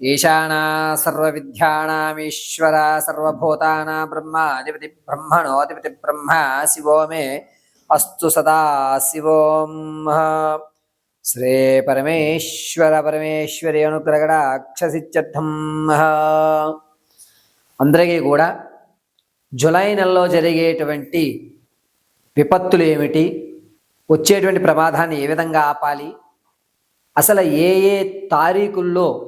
ఈశానా సర్వవిద్యానామీశ్వర సర్వభూతానా బ్రహ్మాధిపతి బ్రహ్మణోధిపతి బ్రహ్మ శివో మే అస్తు సదా శివోం. శ్రీ పరమేశ్వర పరమేశ్వరి అనుగ్రగడాక్షసిత్యర్థం అందరికీ కూడా జులై నెలలో జరిగేటువంటి విపత్తులు ఏమిటి వచ్చేటువంటి ప్రమాదాన్ని ఏ విధంగా ఆపాలి అసలు ఏ ఏ తారీఖుల్లో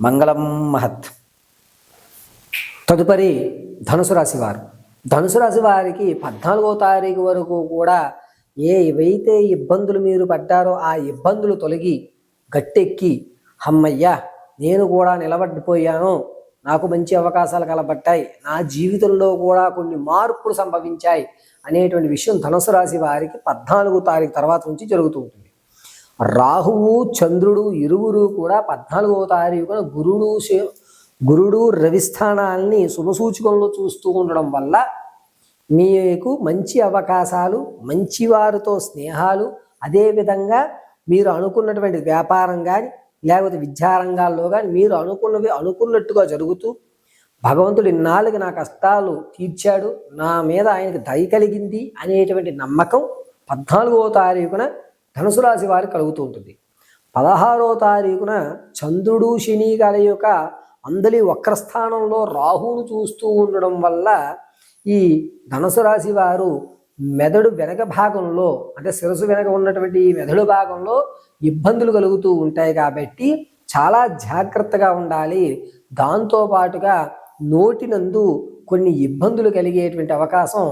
మంగళం మహత్. తదుపరి ధనుసు రాశి వారు ధనుసు రాశి వారికి పద్నాలుగో తారీఖు వరకు కూడా ఏ ఏవైతే ఇబ్బందులు మీరు పడ్డారో ఆ ఇబ్బందులు తొలగి గట్టెక్కి హమ్మయ్యా నేను కూడా నిలబడిపోయాను. నాకు మంచి అవకాశాలు కలబట్టాయి నా జీవితంలో కూడా కొన్ని మార్పులు సంభవించాయి. అనేటువంటి విషయం ధనుసు రాశి వారికి పద్నాలుగో తారీఖు తర్వాత నుంచి జరుగుతూ ఉంటుంది. రాహువు చంద్రుడు ఇరువురు కూడా పద్నాలుగవ తారీఖున గురుడు గురుడు రవిస్థానాల్ని శుభసూచకంలో చూస్తూ ఉండడం వల్ల మీకు మంచి అవకాశాలు మంచి వారితో స్నేహాలు అదేవిధంగా మీరు అనుకున్నటువంటి వ్యాపారం కానీ లేకపోతే విద్యారంగాల్లో కానీ మీరు అనుకున్నవి అనుకున్నట్టుగా జరుగుతూ భగవంతుడు ఇన్నాళ్ళకి నా కష్టాలు తీర్చాడు నా మీద ఆయనకు దయ కలిగింది అనేటువంటి నమ్మకం పద్నాలుగవ తారీఖున ధనుసు రాశి వారికి కలుగుతూ ఉంటుంది. పదహారో తారీఖున చంద్రుడు శని గారి యొక్క అందలి వక్రస్థానంలో రాహువును చూస్తూ ఉండడం వల్ల ఈ ధనుసు రాశి వారు మెదడు వెనక భాగంలో అంటే శిరసు వెనక ఉన్నటువంటి ఈ మెదడు భాగంలో ఇబ్బందులు కలుగుతూ ఉంటాయి కాబట్టి చాలా జాగ్రత్తగా ఉండాలి. దాంతో పాటుగా నోటినందు కొన్ని ఇబ్బందులు కలిగేటువంటి అవకాశం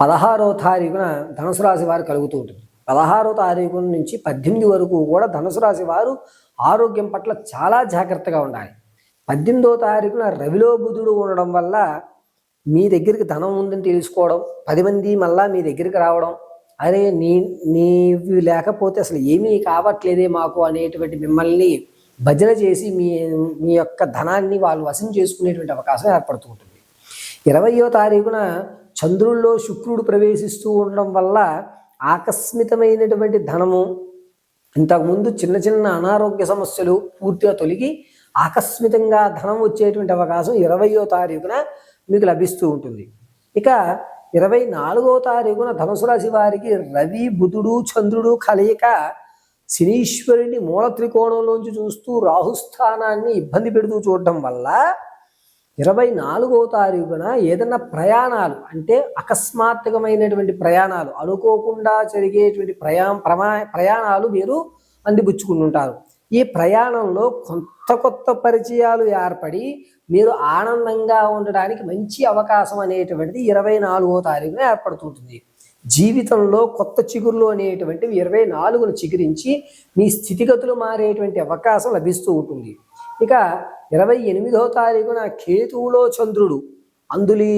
పదహారో తారీఖున ధనుసు రాశి వారు కలుగుతూ ఉంటుంది. పదహారో తారీఖు నుంచి పద్దెనిమిది వరకు కూడా ధనుసు రాశి వారు ఆరోగ్యం పట్ల చాలా జాగ్రత్తగా ఉండాలి. పద్దెనిమిదో తారీఖున రవిలో బుధుడు ఉండడం వల్ల మీ దగ్గరికి ధనం ఉందని తెలుసుకోవడం పది మంది మళ్ళా మీ దగ్గరికి రావడం అరే నీ నీవి లేకపోతే అసలు ఏమీ కావట్లేదే మాకు అనేటువంటి మిమ్మల్ని భజన చేసి మీ మీ యొక్క ధనాన్ని వాళ్ళు వశం చేసుకునేటువంటి అవకాశం ఏర్పడుతూ ఉంటుంది. ఇరవయో తారీఖున చంద్రుల్లో శుక్రుడు ప్రవేశిస్తూ ఉండడం వల్ల ఆకస్మితమైనటువంటి ధనము ఇంతకుముందు చిన్న చిన్న అనారోగ్య సమస్యలు పూర్తిగా తొలగి ఆకస్మితంగా ధనం వచ్చేటువంటి అవకాశం ఇరవయో తారీఖున మీకు లభిస్తూ ఉంటుంది. ఇక ఇరవై నాలుగో తారీఖున ధనుసు రాశి వారికి రవి బుధుడు చంద్రుడు కలయిక శనీశ్వరుని మూల త్రికోణంలోంచి చూస్తూ రాహుస్థానాన్ని ఇబ్బంది పెడుతూ చూడడం వల్ల ఇరవై నాలుగో తారీఖున ఏదైనా ప్రయాణాలు అంటే అకస్మాత్తుకమైనటువంటి ప్రయాణాలు అనుకోకుండా జరిగేటువంటి ప్రయా ప్రమా ప్రయాణాలు మీరు అందిపుచ్చుకుంటుంటారు. ఈ ప్రయాణంలో కొత్త కొత్త పరిచయాలు ఏర్పడి మీరు ఆనందంగా ఉండడానికి మంచి అవకాశం అనేటువంటిది ఇరవై నాలుగో తారీఖున ఏర్పడుతుంటుంది. జీవితంలో కొత్త చిగురులు అనేటువంటివి ఇరవై నాలుగును చిగురించి మీ స్థితిగతులు మారేటువంటి అవకాశం లభిస్తూ ఉంటుంది. ఇక ఇరవై ఎనిమిదో తారీఖున కేతువులో చంద్రుడు. అందులి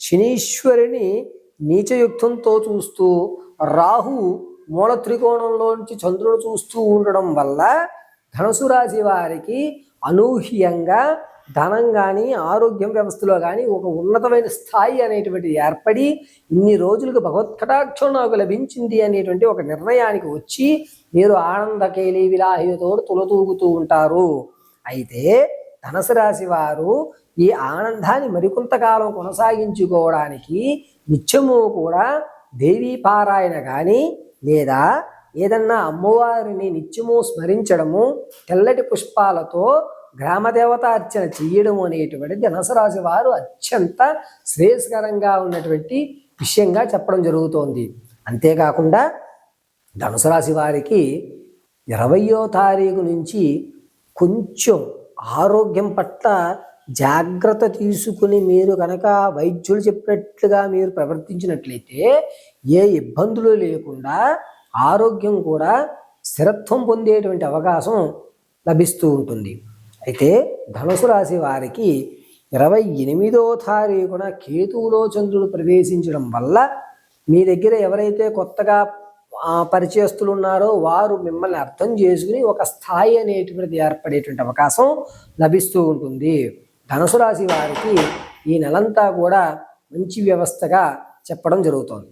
శనీశ్వరిని నీచయుక్తంతో చూస్తూ రాహు మూల త్రికోణంలోంచి చంద్రుడు చూస్తూ ఉండడం వల్ల ధనుసు రాశి వారికి అనూహ్యంగా ధనం కానీ ఆరోగ్యం వ్యవస్థలో కానీ ఒక ఉన్నతమైన స్థాయి అనేటువంటి ఏర్పడి ఇన్ని రోజులకు భగవత్కటాక్షం నాకు లభించింది అనేటువంటి ఒక నిర్ణయానికి వచ్చి మీరు ఆనందకేలి విలాహితో తులతూగుతూ ఉంటారు. అయితే ధనసు రాశి వారు ఈ ఆనందాన్ని మరికొంతకాలం కొనసాగించుకోవడానికి నిత్యము కూడా దేవీ పారాయణ కానీ లేదా ఏదన్నా అమ్మవారిని నిత్యము స్మరించడము తెల్లటి పుష్పాలతో గ్రామదేవత అర్చన చెయ్యడం అనేటువంటి ధనసరాశి రాశి వారు అత్యంత శ్రేయస్కరంగా ఉన్నటువంటి విషయంగా చెప్పడం జరుగుతోంది. అంతేకాకుండా ధనుసు రాశి వారికి ఇరవయో తారీఖు నుంచి కొంచెం ఆరోగ్యం పట్ల జాగ్రత్త తీసుకుని మీరు కనుక వైద్యులు చెప్పినట్లుగా మీరు ప్రవర్తించినట్లయితే ఏ ఇబ్బందులు లేకుండా ఆరోగ్యం కూడా స్థిరత్వం పొందేటువంటి అవకాశం లభిస్తూ ఉంటుంది. అయితే ధనుసు రాశి వారికి ఇరవై ఎనిమిదో తారీఖున కేతువులో చంద్రుడు ప్రవేశించడం వల్ల మీ దగ్గర ఎవరైతే కొత్తగా పరిచయస్తులు ఉన్నారో వారు మిమ్మల్ని అర్థం చేసుకుని ఒక స్థాయి అనేటువంటిది ఏర్పడేటువంటి అవకాశం లభిస్తూ ఉంటుంది. ధనుసు రాశి వారికి ఈ నెలంతా కూడా మంచి వ్యవస్థగా చెప్పడం జరుగుతోంది.